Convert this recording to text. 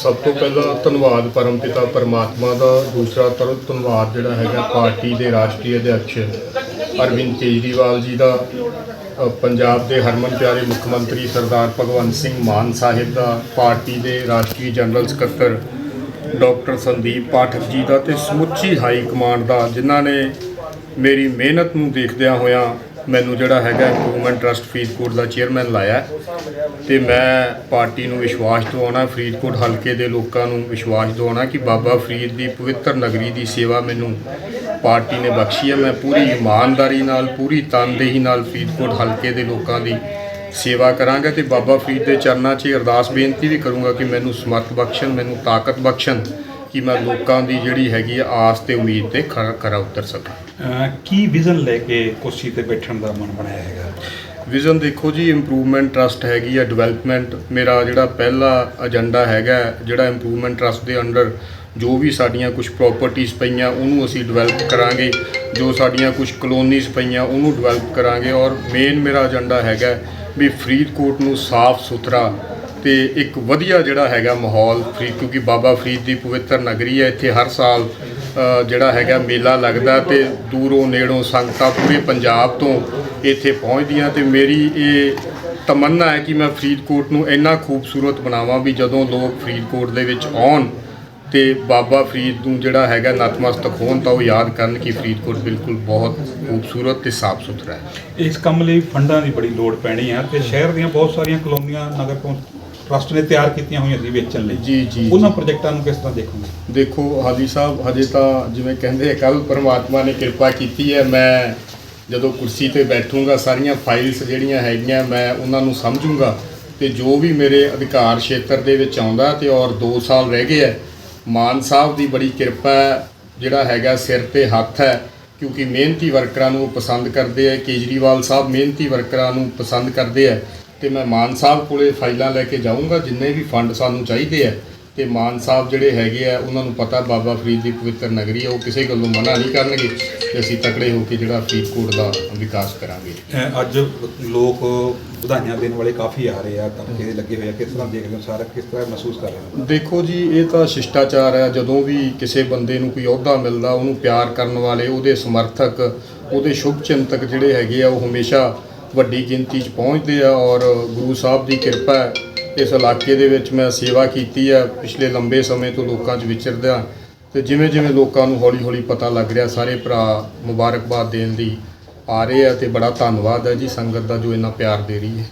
ਸਭ ਤੋਂ ਪਹਿਲਾਂ ਧੰਨਵਾਦ ਪਰਮਪਿਤਾ ਪਰਮਾਤਮਾ ਦਾ, ਦੂਸਰਾ ਤਰ ਧੰਨਵਾਦ ਜਿਹੜਾ ਹੈਗਾ ਪਾਰਟੀ ਦੇ ਰਾਸ਼ਟਰੀ ਅਧਿਕਸ਼ ਅਰਵਿੰਦ ਕੇਜਰੀਵਾਲ ਜੀ ਦਾ ਪੰਜਾਬ ਦੇ ਹਰਮਨ ਪਿਆਰੇ ਮੁੱਖ ਮੰਤਰੀ ਸਰਦਾਰ ਭਗਵੰਤ ਸਿੰਘ ਮਾਨ ਸਾਹਿਬ ਦਾ, ਪਾਰਟੀ ਦੇ ਰਾਸ਼ਟਰੀ ਜਨਰਲ ਸਕੱਤਰ ਡਾਕਟਰ ਸੰਦੀਪ ਪਾਠਕ ਜੀ ਦਾ ਤੇ ਸਮੁੱਚੀ ਹਾਈ ਕਮਾਂਡ ਦਾ, ਜਿਨ੍ਹਾਂ ਨੇ ਮੇਰੀ ਮਿਹਨਤ ਨੂੰ ਦੇਖਦਿਆਂ ਹੋਇਆਂ ਮੈਨੂੰ ਜਿਹੜਾ ਹੈਗਾ ਇੰਪਰੂਵਮੈਂਟ ਟਰਸਟ ਫਰੀਦਕੋਟ ਦਾ ਚੇਅਰਮੈਨ ਲਾਇਆ ਹੈ ਤੇ ਮੈਂ ਪਾਰਟੀ ਨੂੰ ਵਿਸ਼ਵਾਸ ਦਿਵਾਉਣਾ, ਫਰੀਦਕੋਟ ਹਲਕੇ ਦੇ ਲੋਕਾਂ ਨੂੰ ਵਿਸ਼ਵਾਸ ਦਿਵਾਉਣਾ ਕਿ ਬਾਬਾ ਫਰੀਦ ਦੀ ਪਵਿੱਤਰ ਨਗਰੀ ਦੀ ਸੇਵਾ ਮੈਨੂੰ ਪਾਰਟੀ ਨੇ ਬਖਸ਼ੀ ਹੈ। ਮੈਂ ਪੂਰੀ ਇਮਾਨਦਾਰੀ ਨਾਲ, ਪੂਰੀ ਤਨਦੇਹੀ ਨਾਲ ਫਰੀਦਕੋਟ ਹਲਕੇ ਦੇ ਲੋਕਾਂ ਦੀ ਸੇਵਾ ਕਰਾਂਗਾ ਤੇ ਬਾਬਾ ਫਰੀਦ ਦੇ ਚਰਨਾਂ 'ਚ ਅਰਦਾਸ ਬੇਨਤੀ ਵੀ ਕਰੂੰਗਾ ਕਿ ਮੈਨੂੰ ਸਮਰਥ ਬਖਸ਼ਣ, ਮੈਨੂੰ ਤਾਕਤ ਬਖਸ਼ਣ। ਕਿ ਮੈਂ ਲੋਕਾਂ ਦੀ ਜਿਹੜੀ ਹੈਗੀ ਆ ਆਸ ਤੇ ਉਮੀਦ ਤੇ ਖਰਾ ਖਰਾ ਉਤਰ ਸਕਾਂ। ਅਹ ਕੀ ਵਿਜ਼ਨ ਲੈ ਕੇ ਕੁਰਸੀ ਤੇ ਬੈਠਣ ਦਾ ਮਨ ਬਣਾਇਆ ਹੈਗਾ? ਵਿਜ਼ਨ ਦੇਖੋ ਜੀ ਇੰਪਰੂਵਮੈਂਟ ਟਰਸਟ ਹੈਗੀ ਆ ਡਿਵੈਲਪਮੈਂਟ ਮੇਰਾ ਜਿਹੜਾ ਪਹਿਲਾ ਏਜੰਡਾ ਹੈਗਾ ਹੈ, ਜਿਹੜਾ ਇੰਪਰੂਵਮੈਂਟ ਟਰਸਟ ਦੇ ਅੰਡਰ ਜੋ ਵੀ ਸਾਡੀਆਂ ਕੁਝ ਪ੍ਰਾਪਰਟੀਆਂ ਪਈਆਂ ਉਹਨੂੰ ਅਸੀਂ ਡਿਵੈਲਪ ਕਰਾਂਗੇ। ਜੋ ਸਾਡੀਆਂ ਕੁਝ ਕਲੋਨੀਜ਼ ਪਈਆਂ ਉਹਨੂੰ ਡਿਵੈਲਪ ਕਰਾਂਗੇ। ਔਰ ਮੇਨ ਮੇਰਾ ਏਜੰਡਾ ਹੈਗਾ ਹੈ ਵੀ ਫਰੀਦਕੋਟ ਨੂੰ ਸਾਫ਼ ਸੁਥਰਾ ਤੇ ਇੱਕ ਵਧੀਆ ਜਿਹੜਾ ਹੈਗਾ ਮਾਹੌਲ ਫਰੀਦ, ਕਿਉਂਕਿ ਬਾਬਾ ਫਰੀਦ ਦੀ ਪਵਿੱਤਰ ਨਗਰੀ ਹੈ, ਇੱਥੇ ਹਰ ਸਾਲ ਜਿਹੜਾ ਹੈਗਾ ਮੇਲਾ ਲੱਗਦਾ ਤੇ ਦੂਰੋਂ ਨੇੜੋਂ ਸੰਗਤਾਂ ਪੂਰੇ ਪੰਜਾਬ ਤੋਂ ਇੱਥੇ ਪਹੁੰਚਦੀਆਂ ਤੇ ਮੇਰੀ ਇਹ ਤਮੰਨਾ ਹੈ ਕਿ ਮੈਂ ਫਰੀਦਕੋਟ ਨੂੰ ਇੰਨਾ ਖੂਬਸੂਰਤ ਬਣਾਵਾਂ ਵੀ ਜਦੋਂ ਲੋਕ ਫਰੀਦਕੋਟ ਦੇ ਵਿੱਚ ਆਉਣ ਤੇ ਬਾਬਾ ਫਰੀਦ ਨੂੰ ਜਿਹੜਾ ਹੈਗਾ ਨਤਮਸਤਕ ਹੋਣ ਤਾਂ ਉਹ ਯਾਦ ਕਰਨ ਕਿ ਫਰੀਦਕੋਟ ਬਿਲਕੁਲ ਬਹੁਤ ਖੂਬਸੂਰਤ ਤੇ ਸਾਫ਼ ਸੁਥਰਾ ਹੈ। ਇਸ ਕੰਮ ਲਈ ਫੰਡਾਂ ਦੀ ਬੜੀ ਲੋੜ ਪੈਣੀ ਹੈ ਤੇ ਸ਼ਹਿਰ ਦੀਆਂ ਬਹੁਤ ਸਾਰੀਆਂ ਕਲੋਨੀਆਂ ਨਗਰ ਕੌਂ ਟਰਸਟ ਨੇ ਤਿਆਰ ਕੀਤੀਆਂ ਹੋਈਆਂ ਸੀ ਵੇਚਣ ਲਈ। ਜੀ ਜੀ ਉਹਨਾਂ ਪ੍ਰੋਜੈਕਟਾਂ ਨੂੰ ਕਿਸ ਤਰ੍ਹਾਂ ਦੇਖੋਗੇ? ਦੇਖੋ ਹਾਜੀ ਸਾਹਿਬ ਹਜੇ ਤਾਂ ਜਿਵੇਂ ਕਹਿੰਦੇ ਕੱਲ ਪਰਮਾਤਮਾ ਨੇ ਕਿਰਪਾ ਕੀਤੀ ਹੈ। ਮੈਂ ਜਦੋਂ ਕੁਰਸੀ ਤੇ ਬੈਠੂੰਗਾ ਸਾਰੀਆਂ ਫਾਈਲਸ ਜਿਹੜੀਆਂ ਹੈਗੀਆਂ ਮੈਂ ਉਹਨਾਂ ਨੂੰ ਸਮਝੂੰਗਾ ਤੇ ਜੋ ਵੀ ਮੇਰੇ ਅਧਿਕਾਰ ਖੇਤਰ ਦੇ ਵਿੱਚ ਆਉਂਦਾ ਤੇ ਔਰ 2 ਸਾਲ ਰਹਿ ਗਏ ਹੈ ਮਾਨ ਸਾਹਿਬ ਦੀ ਬੜੀ ਕਿਰਪਾ ਜਿਹੜਾ ਹੈਗਾ ਸਿਰ ਤੇ ਹੱਥ ਹੈ ਕਿਉਂਕਿ ਮਿਹਨਤੀ ਵਰਕਰਾਂ ਨੂੰ ਪਸੰਦ ਕਰਦੇ ਆ ਕੇਜਰੀਵਾਲ ਸਾਹਿਬ ਮਿਹਨਤੀ ਵਰਕਰਾਂ ਨੂੰ ਪਸੰਦ ਕਰਦੇ ਆ ਤੇ ਮੈਂ ਮਾਨ ਸਾਹਿਬ ਕੋਲੇ ਫਾਈਲਾਂ ਲੈ ਕੇ ਜਾਊਂਗਾ ਜਿੰਨੇ ਵੀ ਫੰਡ ਸਾਨੂੰ ਚਾਹੀਦੇ ਆ। ਤੇ ਮਾਨ ਸਾਹਿਬ ਜਿਹੜੇ ਹੈਗੇ ਆ ਉਹਨਾਂ ਨੂੰ ਪਤਾ ਬਾਬਾ ਫਰੀਦ ਦੀ ਪਵਿੱਤਰ ਨਗਰੀ ਆ ਉਹ ਕਿਸੇ ਗੱਲੋਂ ਮਨਾ ਨਹੀਂ ਕਰਨਗੇ ਤੇ ਅਸੀਂ ਤਕੜੇ ਹੋ ਕੇ ਜਿਹੜਾ ਫਰੀਦਕੋਟ ਦਾ ਵਿਕਾਸ ਕਰਾਂਗੇ। ਅੱਜ ਲੋਕ ਵਧਾਈਆਂ ਦੇਣ ਵਾਲੇ ਕਾਫੀ ਆ ਰਹੇ ਆ ਤੜਕੇ ਦੇ ਲੱਗੇ ਹੋਏ ਆ ਕਿਸ ਤਰ੍ਹਾਂ ਦੇਖਦੇ ਹੋ ਸਾਰਾ ਕਿਸ ਤਰ੍ਹਾਂ ਮਹਿਸੂਸ ਕਰ ਰਹੇ ਹੋ? ਦੇਖੋ ਜੀ ਇਹ ਤਾਂ ਸ਼ਿਸ਼ਟਾਚਾਰ ਹੈ ਜਦੋਂ ਵੀ ਕਿਸੇ ਬੰਦੇ ਨੂੰ ਕੋਈ ਅਹੁਦਾ ਮਿਲਦਾ ਉਹਨੂੰ ਪਿਆਰ ਕਰਨ ਵਾਲੇ ਉਹਦੇ ਸਮਰਥਕ ਉਹਦੇ ਸ਼ੁਭ ਚਿੰਤਕ ਜਿਹੜੇ ਹੈਗੇ ਆ ਉਹ ਹਮੇਸ਼ਾ ਵੱਡੀ ਗਿਣਤੀ 'ਚ ਪਹੁੰਚਦੇ ਆ ਔਰ ਗੁਰੂ ਸਾਹਿਬ ਦੀ ਕਿਰਪਾ ਹੈ, ਇਸ ਇਲਾਕੇ ਦੇ ਵਿੱਚ ਮੈਂ ਸੇਵਾ ਕੀਤੀ ਹੈ ਪਿਛਲੇ ਲੰਬੇ ਸਮੇਂ ਤੋਂ ਲੋਕਾਂ 'ਚ ਵਿਚਰਦਾ ਤੇ ਜਿਵੇਂ ਜਿਵੇਂ ਲੋਕਾਂ ਨੂੰ ਹੌਲੀ-ਹੌਲੀ ਪਤਾ ਲੱਗ ਰਿਹਾ, ਸਾਰੇ ਭਰਾ ਮੁਬਾਰਕਬਾਦ ਦੇਣ ਲਈ ਆ ਰਹੇ ਆ ਤੇ ਬੜਾ ਧੰਨਵਾਦ ਹੈ ਜੀ, ਸੰਗਤ ਦਾ ਜੋ ਇੰਨਾ ਪਿਆਰ ਦੇ ਰਹੀ ਹੈ।